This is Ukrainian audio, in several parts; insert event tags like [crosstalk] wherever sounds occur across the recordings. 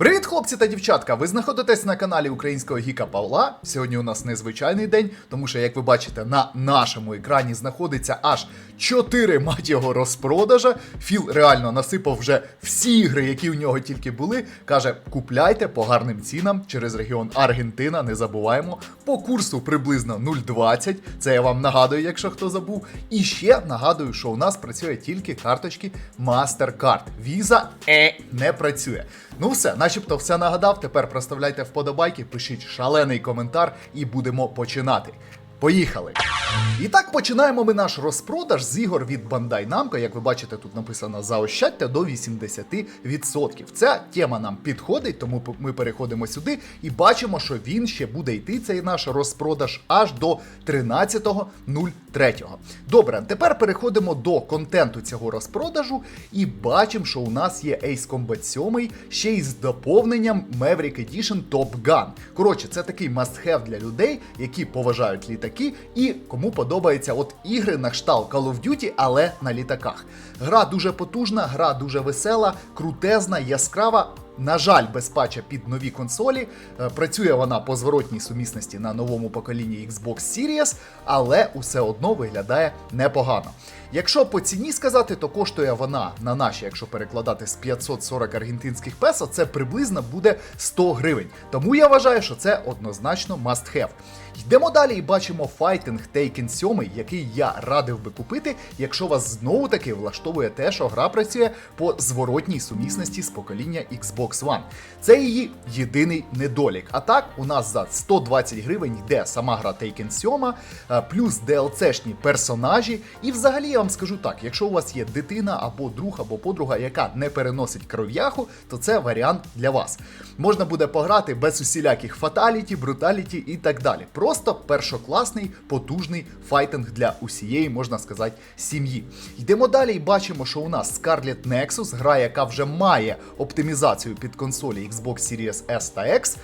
Привіт, хлопці та дівчатка! Ви знаходитесь на каналі українського гіка Павла. Сьогодні у нас незвичайний день, тому що, як ви бачите, на нашому екрані знаходиться аж 4 мать його розпродажа. Філ реально насипав вже всі ігри, які у нього тільки були. Каже: купляйте по гарним цінам через регіон Аргентина. Не забуваємо. По курсу приблизно 0,20. Це я вам нагадую, якщо хто забув. І ще нагадую, що у нас працює тільки карточки MasterCard. Visa е, не працює. Ну все, начебто все нагадав. Тепер проставляйте вподобайки, пишіть шалений коментар і будемо починати. Поїхали! І так починаємо ми наш розпродаж з ігор від Bandai Namco. Як ви бачите, тут написано заощадьте до 80%. Ця тема нам підходить, тому ми переходимо сюди і бачимо, що він ще буде йти, цей наш розпродаж, аж до 13.03. Добре, тепер переходимо до контенту цього розпродажу і бачимо, що у нас є Ace Combat 7, ще й з доповненням Maverick Edition Top Gun. Коротше, це такий must-have для людей, які поважають літаки і кому подобаються от ігри на кшталт Call of Duty, але на літаках. Гра дуже потужна, гра дуже весела, крутезна, яскрава. На жаль, без патча під нові консолі. Е, Працює вона по зворотній сумісності на новому поколінні Xbox Series, але усе одно виглядає непогано. Якщо по ціні сказати, то коштує вона на наші, якщо перекладати з 540 аргентинських песо, це приблизно буде 100 гривень. Тому я вважаю, що це однозначно must have. Йдемо далі і бачимо Fighting Taken 7, який я радив би купити, якщо вас знову таки влаштовує те, що гра працює по зворотній сумісності з покоління Xbox One. Це її єдиний недолік. А так, у нас за 120 гривень йде сама гра Taken 7, е, плюс DLC-шні персонажі. І взагалі вам скажу так: якщо у вас є дитина або друг, або подруга, яка не переносить кров'яху, то це варіант для вас. Можна буде пограти без усіляких фаталіті, бруталіті і так далі. Просто першокласний, потужний файтинг для усієї, можна сказати, сім'ї. Йдемо далі і бачимо, що у нас Scarlet Nexus, гра, яка вже має оптимізацію під консолі Xbox Series S та X.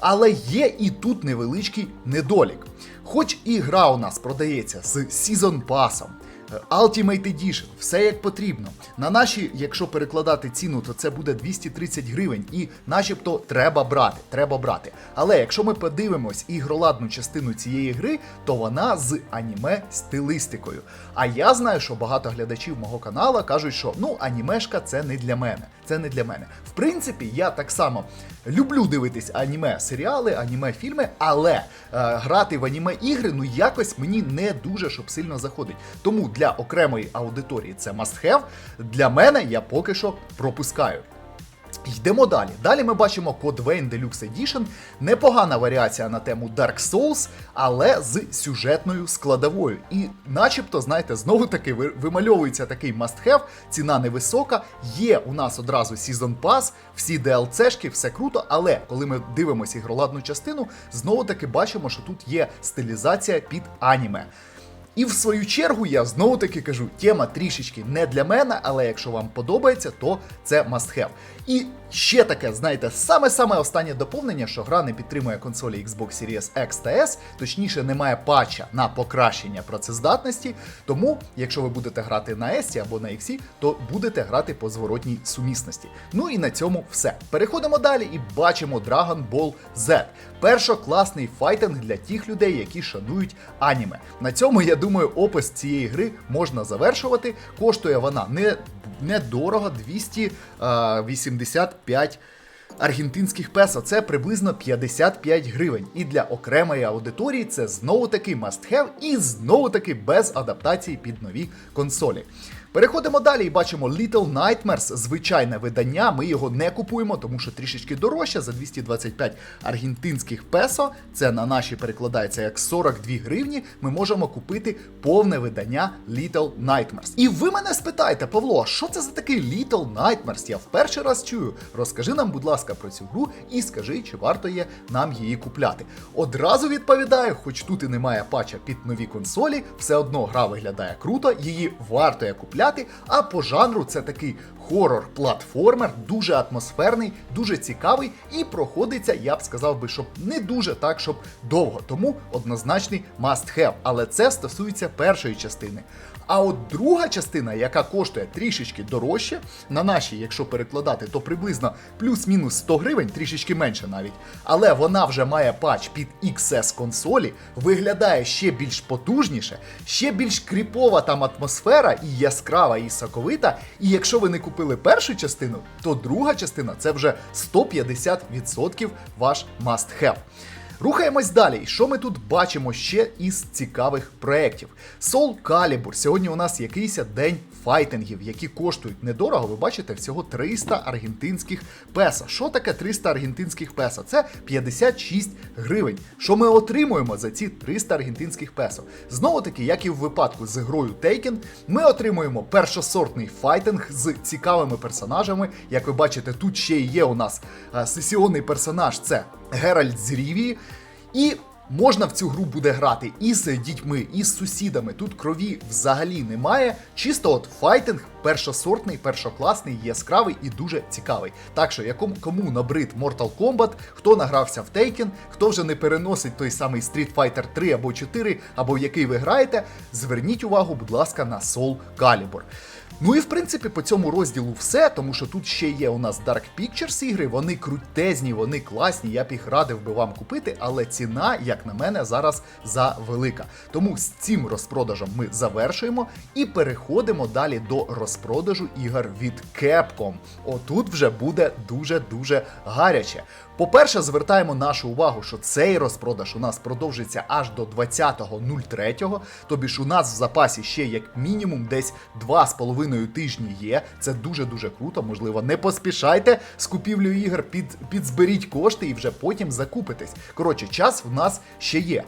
Але є і тут невеличкий недолік. Хоч і гра у нас продається з Season Pass, Ultimate Edition, все як потрібно. На наші, якщо перекладати ціну, то це буде 230 гривень, і начебто треба брати, треба брати. Але якщо ми подивимось ігроладну частину цієї гри, то вона з аніме стилистикою. А я знаю, що багато глядачів мого канала кажуть, що ну анімешка це не для мене. Це не для мене. В принципі, я так само люблю дивитись аніме серіали, аніме фільми, але е, грати в аніме ігри ну якось мені не дуже щоб сильно заходить. Тому для окремої аудиторії це must have, Для мене я поки що пропускаю. Йдемо далі. Далі ми бачимо Code Vein Deluxe Edition. Непогана варіація на тему Dark Souls, але з сюжетною складовою. І начебто, знаєте, знову таки вимальовується такий must-have, ціна невисока. Є у нас одразу Season Pass, всі DLC-шки, все круто, але коли ми дивимося ігроладну частину, знову таки бачимо, що тут є стилізація під аніме. І в свою чергу я знову таки кажу, тема трішечки не для мене, але якщо вам подобається, то це must have. І ще таке, знаєте, саме-саме останнє доповнення, що гра не підтримує консолі Xbox Series X та S, точніше, немає патча на покращення працездатності. Тому, якщо ви будете грати на S або на X, то будете грати по зворотній сумісності. Ну і на цьому все. Переходимо далі і бачимо Dragon Ball Z. Першокласний файтинг для тих людей, які шанують аніме. На цьому, я думаю, опис цієї гри можна завершувати. Коштує вона не недорого 285 аргентинських песо. Це приблизно 55 гривень. І для окремої аудиторії це знову таки must have і знову таки без адаптації під нові консолі. Переходимо далі і бачимо Little Nightmares, звичайне видання. Ми його не купуємо, тому що трішечки дорожче за 225 аргентинських песо. Це на наші перекладається як 42 гривні. Ми можемо купити повне видання Little Nightmares. І ви мене спитаєте, Павло, а що це за такий Little Nightmares? Я вперше раз чую. Розкажи нам, будь ласка, про цю гру і скажи, чи варто є нам її купляти. Одразу відповідаю, хоч тут і немає патча під нові консолі, все одно гра виглядає круто, її варто є купляти. А по жанру це такий хорор-платформер, дуже атмосферний, дуже цікавий і проходиться, я б сказав би, щоб не дуже так, щоб довго. Тому однозначний must have. Але це стосується першої частини. А от друга частина, яка коштує трішечки дорожче, на нашій, якщо перекладати, то приблизно плюс-мінус 100 гривень, трішечки менше навіть. Але вона вже має патч під XS консолі, виглядає ще більш потужніше, ще більш кріпова там атмосфера і яскрава, і соковита. І якщо ви не купили першу частину, то друга частина це вже 150% ваш must have. Рухаємось далі. І що ми тут бачимо ще із цікавих проєктів? Soul Calibur. Сьогодні у нас якийсь день файтингів, які коштують недорого. Ви бачите, всього 300 аргентинських песо. Що таке 300 аргентинських песо? Це 56 гривень. Що ми отримуємо за ці 300 аргентинських песо? Знову таки, як і в випадку з грою Taken, ми отримуємо першосортний файтинг з цікавими персонажами. Як ви бачите, тут ще є у нас а, сесіонний персонаж це Геральт з Рівії. І можна в цю гру буде грати і з дітьми, і з сусідами. Тут крові взагалі немає. Чисто от файтинг першосортний, першокласний, яскравий і дуже цікавий. Так що, якому кому набрид Mortal Kombat, хто награвся в Taken, хто вже не переносить той самий Street Fighter 3 або 4, або в який ви граєте, зверніть увагу, будь ласка, на Soul Calibur. Ну і в принципі по цьому розділу все, тому що тут ще є у нас Dark Pictures ігри, вони крутезні, вони класні, я б їх радив би вам купити, але ціна, як на мене, зараз завелика. Тому з цим розпродажем ми завершуємо і переходимо далі до розпродажу ігор від Capcom. Отут вже буде дуже-дуже гаряче. По-перше, звертаємо нашу увагу, що цей розпродаж у нас продовжиться аж до 20.03, тобі ж у нас в запасі ще як мінімум десь 2,5 тижні є. Це дуже-дуже круто, можливо, не поспішайте з купівлею ігор, під, підзберіть кошти і вже потім закупитесь. Коротше, час в нас ще є.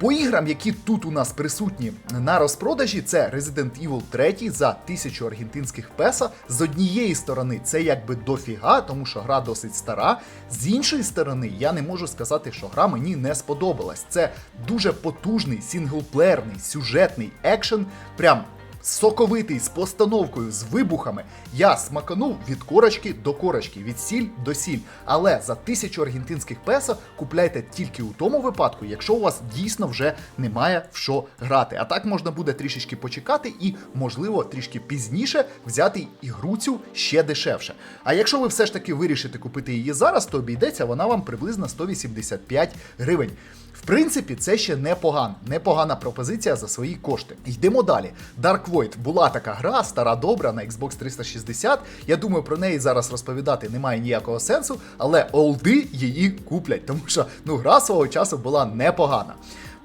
По іграм, які тут у нас присутні на розпродажі, це Resident Evil 3 за 1000 аргентинських песо. З однієї сторони, це якби дофіга, тому що гра досить стара. З іншої сторони, я не можу сказати, що гра мені не сподобалась. Це дуже потужний сінглплеєрний сюжетний екшен. Прям соковитий з постановкою, з вибухами. Я смаканув від корочки до корочки, від сіль до сіль. Але за тисячу аргентинських песо купляйте тільки у тому випадку, якщо у вас дійсно вже немає в що грати. А так можна буде трішечки почекати і, можливо, трішки пізніше взяти ігру цю ще дешевше. А якщо ви все ж таки вирішите купити її зараз, то обійдеться вона вам приблизно 185 гривень. В принципі, це ще непогано, непогана пропозиція за свої кошти. Йдемо далі. Dark Void була така гра, стара добра на Xbox 360. Я думаю, про неї зараз розповідати немає ніякого сенсу, але олди її куплять, тому що ну гра свого часу була непогана.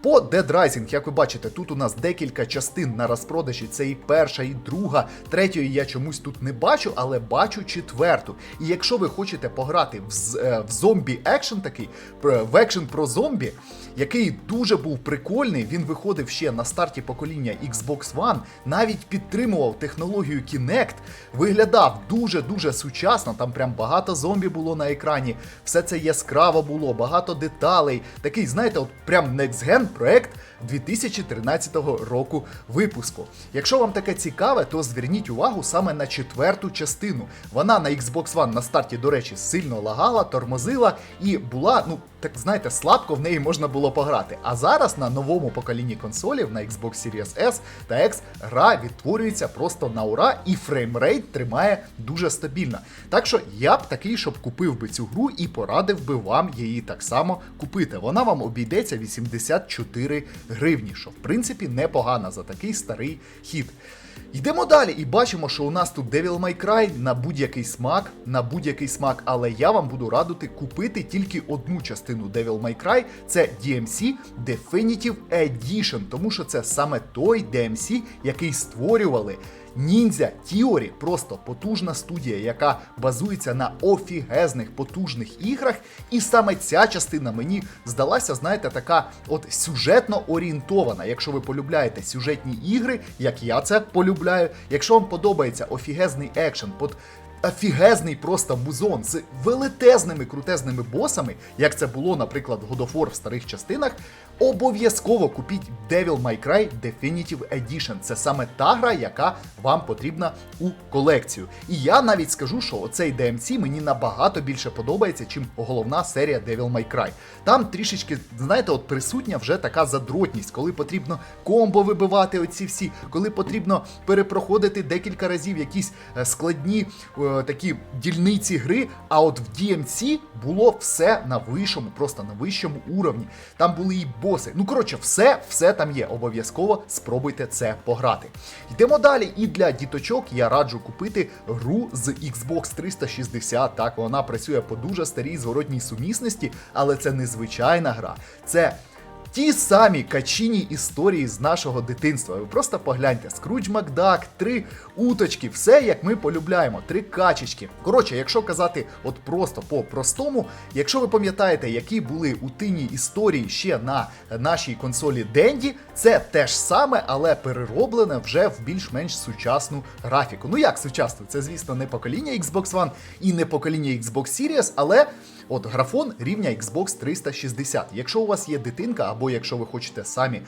По Dead Rising, як ви бачите, тут у нас декілька частин на розпродажі. Це і перша, і друга. Третьої я чомусь тут не бачу, але бачу четверту. І якщо ви хочете пограти в, е, в зомбі екшен такий, в екшен про зомбі, який дуже був прикольний, він виходив ще на старті покоління Xbox One, навіть підтримував технологію Kinect, виглядав дуже-дуже сучасно. Там прям багато зомбі було на екрані, все це яскраво було, багато деталей. Такий, знаєте, от прям Next Gen проект 2013 року випуску. Якщо вам таке цікаве, то зверніть увагу саме на четверту частину. Вона на Xbox One на старті, до речі, сильно лагала, тормозила і була, ну так знаєте, слабко в неї можна було пограти. А зараз на новому поколінні консолів на Xbox Series S та X гра відтворюється просто на ура, і фреймрейт тримає дуже стабільно. Так що я б такий, щоб купив би цю гру і порадив би вам її так само купити. Вона вам обійдеться 84 гривні, що в принципі непогано за такий старий хід. Йдемо далі і бачимо, що у нас тут Devil May Cry на будь-який смак, на будь-який смак, але я вам буду радити купити тільки одну частину Devil May Cry, це DMC Definitive Edition, тому що це саме той DMC, який створювали Ninja Theory, просто потужна студія, яка базується на офігезних потужних іграх. І саме ця частина мені здалася, знаєте, така от сюжетно орієнтована. Якщо ви полюбляєте сюжетні ігри, як я це полюбляю, якщо вам подобається офігезний екшен, под офігезний просто музон з велетезними крутезними босами, як це було, наприклад, в War в старих частинах. Обов'язково купіть Devil May Cry Definitive Edition. Це саме та гра, яка вам потрібна у колекцію. І я навіть скажу, що оцей DMC мені набагато більше подобається, чим головна серія Devil May Cry. Там трішечки, знаєте, от присутня вже така задротність, коли потрібно комбо вибивати оці всі, коли потрібно перепроходити декілька разів якісь е, складні е, такі дільниці гри. А от в DMC було все на вищому, просто на вищому уровні. Там були і боси. Ну коротше, все, все там є. Обов'язково спробуйте це пограти. Йдемо далі. І для діточок я раджу купити гру з Xbox 360. Так, вона працює по дуже старій зворотній сумісності, але це не звичайна гра. Це Ті самі качині історії з нашого дитинства. Ви просто погляньте: Скрудж Макдак, три уточки, все як ми полюбляємо, три качечки. Коротше, якщо казати от просто по-простому, якщо ви пам'ятаєте, які були у тині історії ще на нашій консолі Денді, це те ж саме, але перероблене вже в більш-менш сучасну графіку. Ну як сучасну? Це, звісно, не покоління Xbox One і не покоління Xbox Series, але. От графон рівня Xbox 360. Якщо у вас є дитинка, або якщо ви хочете самі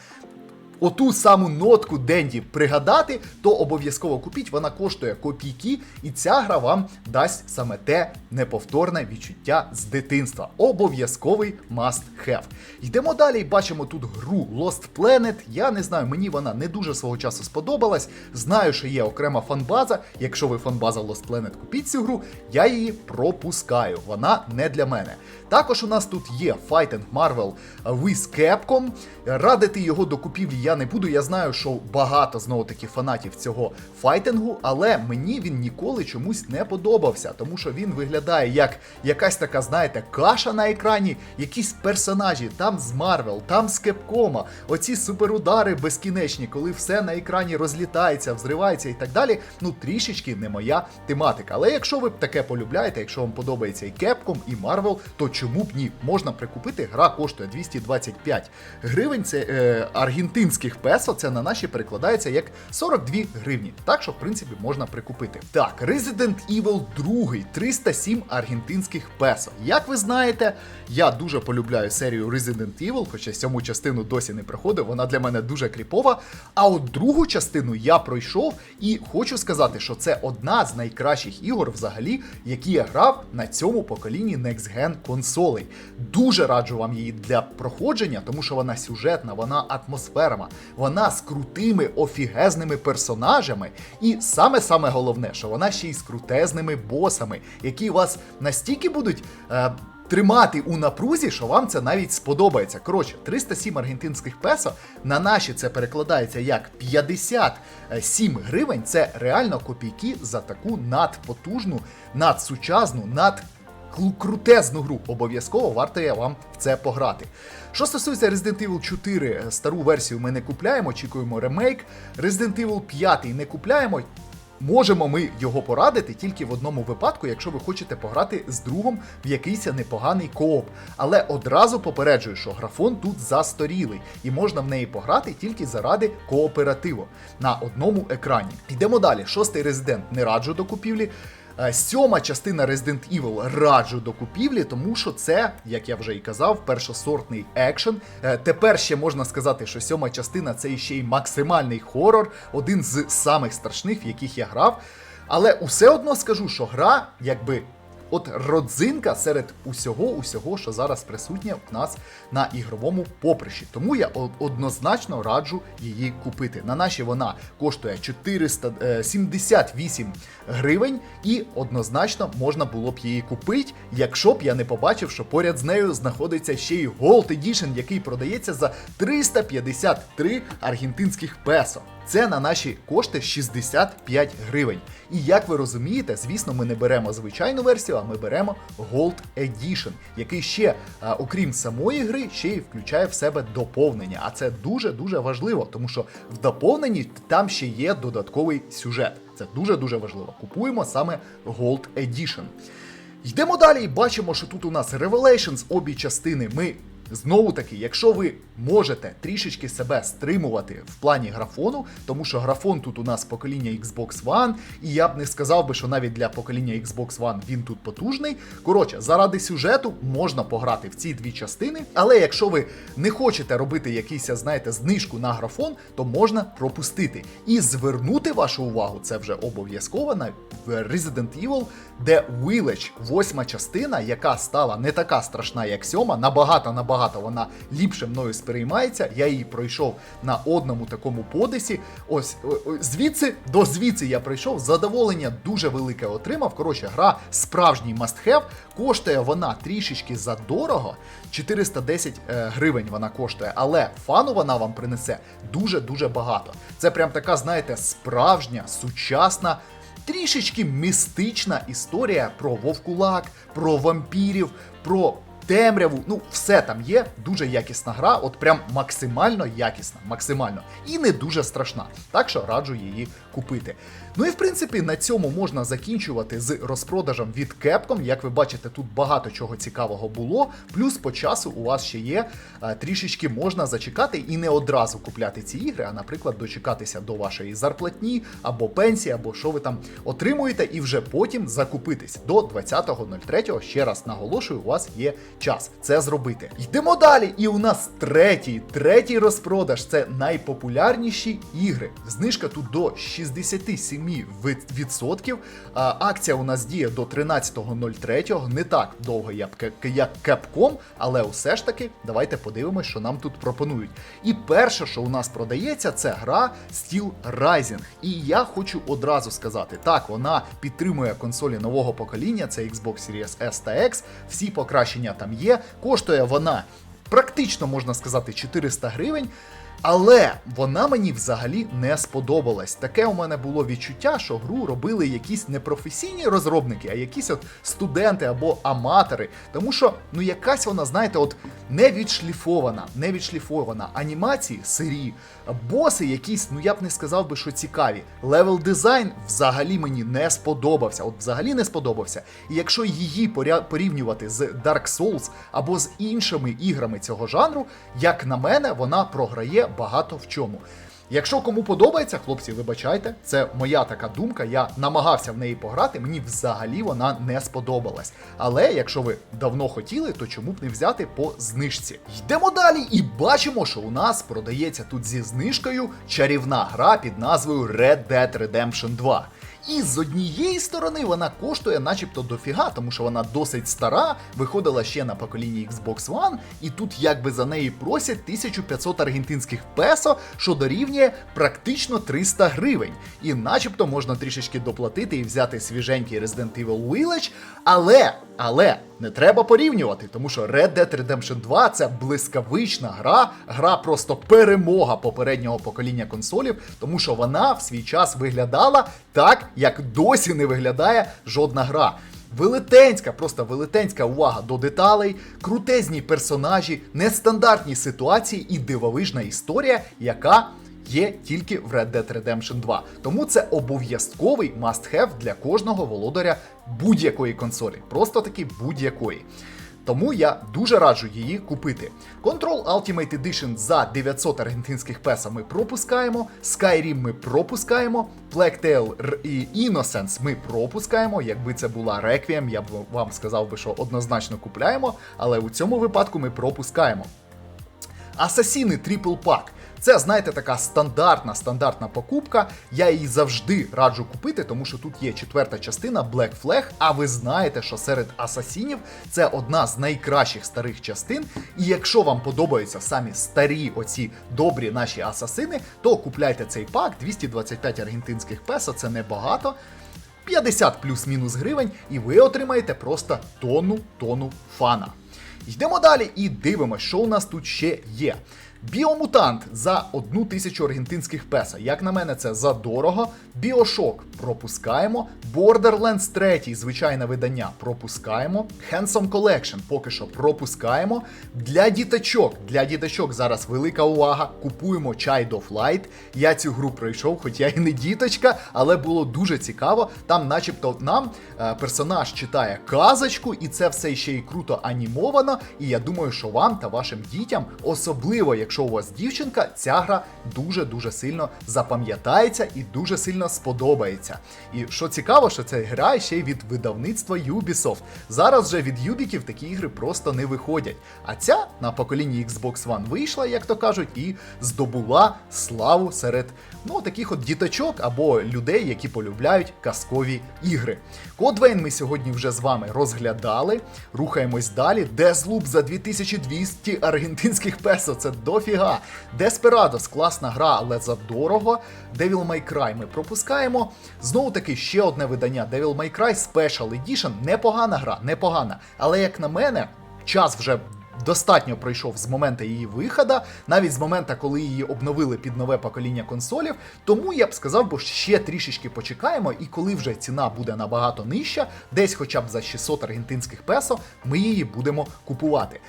оту саму нотку Денді пригадати, то обов'язково купіть. Вона коштує копійки, і ця гра вам дасть саме те неповторне відчуття з дитинства. Обов'язковий must have. Йдемо далі бачимо тут гру Lost Planet. Я не знаю, мені вона не дуже свого часу сподобалась. Знаю, що є окрема фанбаза. Якщо ви фанбаза Lost Planet, купіть цю гру, я її пропускаю. Вона не для мене. Також у нас тут є Fight and Marvel with Capcom. Радити його до купівлі я не буду. Я знаю, що багато знову таки фанатів цього файтингу, але мені він ніколи чомусь не подобався, тому що він виглядає як якась така, знаєте, каша на екрані, якісь персонажі там з Марвел, там з Кепкома, оці суперудари безкінечні, коли все на екрані розлітається, взривається і так далі. Ну трішечки не моя тематика. Але якщо ви таке полюбляєте, якщо вам подобається і Capcom, і Marvel, то чому б ні? Можна прикупити. Гра коштує 225 гривень. Це е, аргентинських песо. Це на наші перекладається як 42 гривні. Так що, в принципі, можна прикупити. Так, Resident Evil 2, 307 аргентинських песо. Як ви знаєте, я дуже полюбляю серію Resident Evil, хоча сьому частину досі не проходив. Вона для мене дуже кріпова. А от другу частину я пройшов і хочу сказати, що це одна з найкращих ігор, взагалі, які я грав на цьому поколінні Next Gen консолей. Дуже раджу вам її для проходження, тому що вона сюжетна, вона атмосферна, вона з крутими офігезними персонажами. І саме саме головне, що вона ще й з крутезними босами, які вас настільки будуть. Е, Тримати у напрузі, що вам це навіть сподобається. Коротше, 307 аргентинських песо на наші це перекладається як 57 гривень. Це реально копійки за таку надпотужну, надсучасну, над крутезну гру. Обов'язково варто я вам в це пограти. Що стосується Resident Evil 4, стару версію ми не купляємо, очікуємо ремейк. Resident Evil 5 не купляємо. Можемо ми його порадити тільки в одному випадку, якщо ви хочете пограти з другом в якийсь непоганий кооп. Але одразу попереджую, що графон тут засторілий, і можна в неї пограти тільки заради кооперативу на одному екрані. Йдемо далі. Шостий резидент не раджу до купівлі. Е, Сьома частина Resident Evil раджу до купівлі, тому що це, як я вже і казав, першосортний екшен. Е, Тепер ще можна сказати, що сьома частина це ще й максимальний хорор, один з самих страшних, в яких я грав. Але усе одно скажу, що гра, якби. От родзинка серед усього, усього, що зараз присутнє в нас на ігровому поприщі. Тому я однозначно раджу її купити. На наші вона коштує 478 гривень, і однозначно можна було б її купити, якщо б я не побачив, що поряд з нею знаходиться ще й Gold Edition, який продається за 353 аргентинських песо. Це на наші кошти 65 гривень. І як ви розумієте, звісно, ми не беремо звичайну версію, а ми беремо Gold Edition, який ще, окрім самої гри, ще й включає в себе доповнення. А це дуже-дуже важливо, тому що в доповненні там ще є додатковий сюжет. Це дуже-дуже важливо. Купуємо саме Gold Edition. Йдемо далі і бачимо, що тут у нас Revelations, обі частини ми Знову таки, якщо ви можете трішечки себе стримувати в плані графону, тому що графон тут у нас покоління Xbox One, і я б не сказав би, що навіть для покоління Xbox One він тут потужний. Коротше, заради сюжету можна пограти в ці дві частини, але якщо ви не хочете робити якийсь, знаєте, знижку на графон, то можна пропустити. І звернути вашу увагу, це вже обов'язково на Resident Evil, де Village, восьма частина, яка стала не така страшна, як сьома, набагато набагато вона ліпше мною сприймається. Я її пройшов на одному такому подисі. Ось звідси до звідси я прийшов. Задоволення дуже велике отримав. Коротше, гра справжній must-have. Коштує вона трішечки задорого. 410 е, гривень вона коштує, але фану вона вам принесе дуже-дуже багато. Це прям така, знаєте, справжня, сучасна. Трішечки містична історія про вовкулак, про вампірів, про темряву. Ну, все там є. Дуже якісна гра, от прям максимально якісна, максимально. І не дуже страшна. Так що раджу її купити. Ну і в принципі на цьому можна закінчувати з розпродажем від Capcom. Як ви бачите, тут багато чого цікавого було. Плюс по часу у вас ще є е, трішечки можна зачекати і не одразу купляти ці ігри, а, наприклад, дочекатися до вашої зарплатні або пенсії, або що ви там отримуєте, і вже потім закупитись до 20.03. Ще раз наголошую, у вас є час це зробити. Йдемо далі. І у нас третій, третій розпродаж. Це найпопулярніші ігри. Знижка тут до 67%. А, акція у нас діє до 13.03. Не так довго, як, як Capcom, але все ж таки, давайте подивимось, що нам тут пропонують. І перше, що у нас продається, це гра Steel Rising. І я хочу одразу сказати: так, вона підтримує консолі нового покоління, це Xbox Series S та X. Всі покращення там є. Коштує вона практично можна сказати 400 гривень. Але вона мені взагалі не сподобалась. Таке у мене було відчуття, що гру робили якісь не професійні розробники, а якісь от студенти або аматори. Тому що, ну, якась вона, знаєте, от не відшліфована, не відшліфована. Анімації сирі, боси якісь, ну я б не сказав би, що цікаві. Левел дизайн взагалі мені не сподобався. От взагалі не сподобався. І якщо її порівнювати з Dark Souls або з іншими іграми цього жанру, як на мене, вона програє багато в чому. Якщо кому подобається, хлопці, вибачайте, це моя така думка. Я намагався в неї пограти, мені взагалі вона не сподобалась. Але якщо ви давно хотіли, то чому б не взяти по знижці? Йдемо далі і бачимо, що у нас продається тут зі знижкою чарівна гра під назвою Red Dead Redemption 2. І з однієї сторони вона коштує начебто дофіга, тому що вона досить стара, виходила ще на поколінні Xbox One, і тут якби за неї просять 1500 аргентинських песо, що дорівнює практично 300 гривень. І начебто можна трішечки доплатити і взяти свіженький Resident Evil Village, але, але не треба порівнювати, тому що Red Dead Redemption 2 це блискавична гра, гра просто перемога попереднього покоління консолів, тому що вона в свій час виглядала так, як досі не виглядає жодна гра. Велетенська, просто велетенська увага до деталей, крутезні персонажі, нестандартні ситуації і дивовижна історія, яка є тільки в Red Dead Redemption 2. Тому це обов'язковий must-have для кожного володаря будь-якої консолі. Просто таки будь-якої. Тому я дуже раджу її купити. Control Ultimate Edition за 900 аргентинських песо ми пропускаємо, Skyrim ми пропускаємо, Black Tail і Innocence ми пропускаємо. Якби це була Requiem, я б вам сказав би, що однозначно купляємо, але у цьому випадку ми пропускаємо. Асасіни Triple Pack. Це, знаєте, така стандартна стандартна покупка. Я її завжди раджу купити, тому що тут є четверта частина Black Flag, А ви знаєте, що серед асасінів це одна з найкращих старих частин. І якщо вам подобаються самі старі оці добрі наші асасини, то купляйте цей пак 225 аргентинських песо, це небагато. 50 плюс-мінус гривень, і ви отримаєте просто тонну тонну фана. Йдемо далі і дивимося, що у нас тут ще є. Біомутант за одну тисячу аргентинських песо. Як на мене, це задорого. Біошок пропускаємо. Borderlands 3, звичайне видання, пропускаємо. Handsome Collection поки що пропускаємо. Для діточок, для діточок зараз велика увага. Купуємо Child of Light. Я цю гру пройшов, хоч я і не діточка, але було дуже цікаво. Там, начебто, нам е, персонаж читає казочку, і це все ще й круто анімовано. І я думаю, що вам та вашим дітям, особливо якщо у вас дівчинка, ця гра дуже-дуже сильно запам'ятається і дуже сильно сподобається. І що цікаво, що це гра ще й від видавництва Ubisoft. Зараз же від Юбіків такі ігри просто не виходять. А ця на поколінні Xbox One вийшла, як то кажуть, і здобула славу серед ну таких от діточок або людей, які полюбляють казкові ігри. Кодвейн ми сьогодні вже з вами розглядали. Рухаємось далі. Deathloop за 2200 аргентинських песо. Це дофіга. Desperados класна гра, але за дорого. Devil May Cry ми пропускаємо. Знову таки ще одне видання Devil May Cry Special Edition. Непогана гра, непогана. Але як на мене, час вже. Достатньо пройшов з моменту її виходу, навіть з моменту, коли її обновили під нове покоління консолів. Тому я б сказав, бо ще трішечки почекаємо, і коли вже ціна буде набагато нижча, десь хоча б за 600 аргентинських песо, ми її будемо купувати.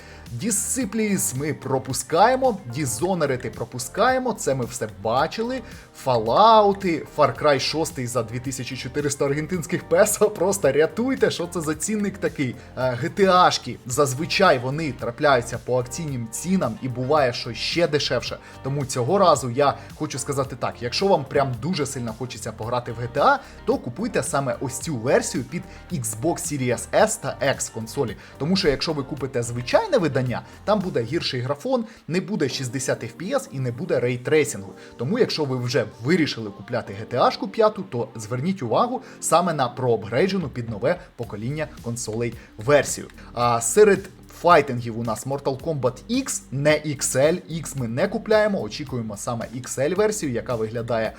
Disciplines ми пропускаємо, Dishonored пропускаємо, це ми все бачили. Fallout, Far Cry 6 за 2400 аргентинських песо. Просто рятуйте, що це за цінник такий. Е, GTA-шки, зазвичай вони трапляються по акційним цінам і буває, що ще дешевше. Тому цього разу я хочу сказати так: якщо вам прям дуже сильно хочеться пограти в GTA, то купуйте саме ось цю версію під Xbox Series S та X консолі. Тому що якщо ви купите звичайне видання, там буде гірший графон, не буде 60 FPS і не буде рейтрейсингу. Тому, якщо ви вже вирішили купляти GTA 5, то зверніть увагу саме на проапгрейджену під нове покоління консолей версію. А серед файтингів у нас Mortal Kombat X, не XL. X ми не купляємо, очікуємо саме XL версію, яка виглядає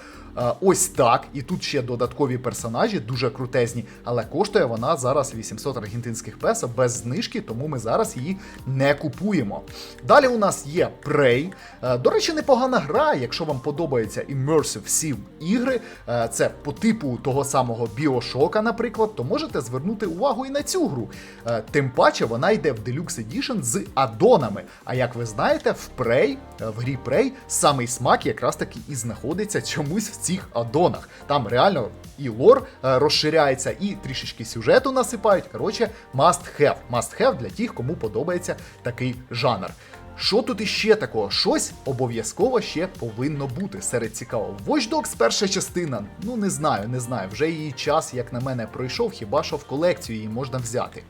ось так. І тут ще додаткові персонажі, дуже крутезні, але коштує вона зараз 800 аргентинських песо без знижки, тому ми зараз її не купуємо. Далі у нас є Prey. Е, До речі, непогана гра, якщо вам подобається Immersive Sim ігри, е, це по типу того самого Біошока, наприклад, то можете звернути увагу і на цю гру. Е, Тим паче вона йде в Deluxe Edition з аддонами. А як ви знаєте, в Prey, е, в грі Prey самий смак якраз таки і знаходиться чомусь в цих аддонах. Там реально і лор е, розширяється, і трішечки сюжету насипають. Коротше, must have. Must have для тих, кому подобається такий жанр. Що тут іще такого? Щось обов'язково ще повинно бути серед цікавого. Watch Dogs перша частина. Ну не знаю, не знаю. Вже її час, як на мене, пройшов, хіба що в колекцію її можна взяти.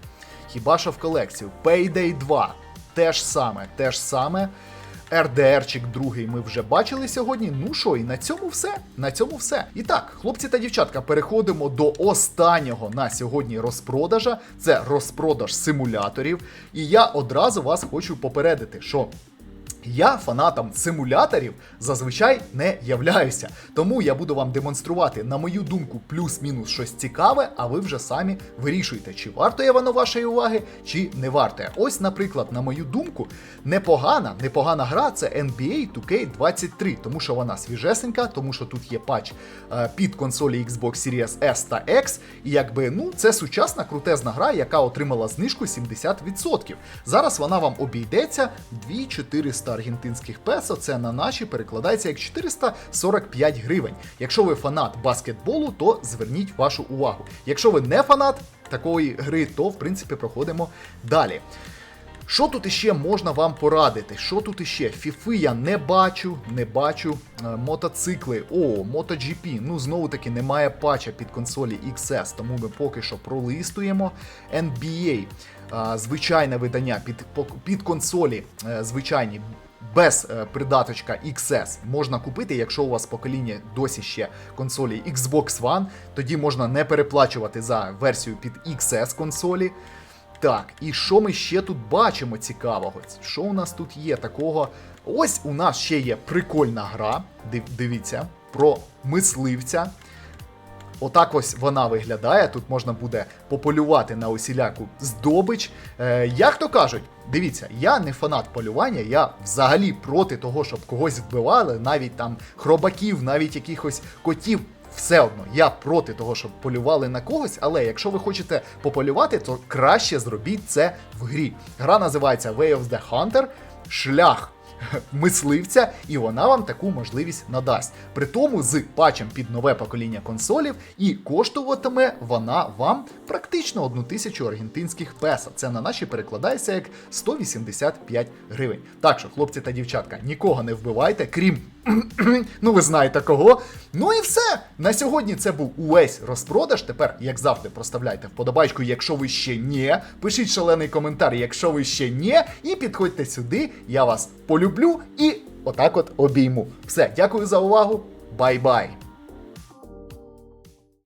Хіба що в колекцію. Payday 2. Те ж саме, те ж саме. РДРчик другий ми вже бачили сьогодні. Ну що, і на цьому все. На цьому все. І так, хлопці та дівчатка, переходимо до останнього на сьогодні розпродажа. Це розпродаж симуляторів. І я одразу вас хочу попередити, що. Я фанатом симуляторів зазвичай не являюся. Тому я буду вам демонструвати, на мою думку, плюс-мінус щось цікаве, а ви вже самі вирішуєте, чи вартує воно вашої уваги, чи не вартує. Ось, наприклад, на мою думку, непогана, непогана гра це NBA 2K23, тому що вона свіжесенька, тому що тут є патч е, під консолі Xbox Series S та X. І якби ну це сучасна крутезна гра, яка отримала знижку 70%. Зараз вона вам обійдеться 2400 аргентинських песо. Це на наші перекладається як 445 гривень. Якщо ви фанат баскетболу, то зверніть вашу увагу. Якщо ви не фанат такої гри, то в принципі проходимо далі. Що тут іще можна вам порадити? Що тут іще? Фіфи я не бачу, не бачу. Е, Мотоцикли, о, MotoGP. Ну, знову таки, немає патча під консолі XS, тому ми поки що пролистуємо. NBA, звичайне видання під, під консолі, е, звичайні. Без е, придаточка XS можна купити, якщо у вас покоління досі ще консолі Xbox One, тоді можна не переплачувати за версію під XS консолі. Так, і що ми ще тут бачимо цікавого? Що у нас тут є такого? Ось у нас ще є прикольна гра. див- Дивіться, про мисливця. Отак ось вона виглядає. Тут можна буде пополювати на усіляку здобич. Е, як то кажуть, дивіться, я не фанат полювання, я взагалі проти того, щоб когось вбивали, навіть там хробаків, навіть якихось котів. Все одно, я проти того, щоб полювали на когось, але якщо ви хочете пополювати, то краще зробіть це в грі. Гра називається Way of the Hunter, шлях [laughs] мисливця, і вона вам таку можливість надасть. При тому з патчем під нове покоління консолів, і коштуватиме вона вам практично одну тисячу аргентинських песо. Це на наші перекладається як 185 гривень. Так що, хлопці та дівчатка, нікого не вбивайте, крім. [clears throat] ну, ви знаєте кого. Ну і все. На сьогодні це був увесь розпродаж. Тепер, як завжди, проставляйте вподобайку, якщо ви ще ні. Пишіть шалений коментар, якщо ви ще ні. І підходьте сюди, я вас полюблю і отак от обійму. Все, дякую за увагу. Бай-бай!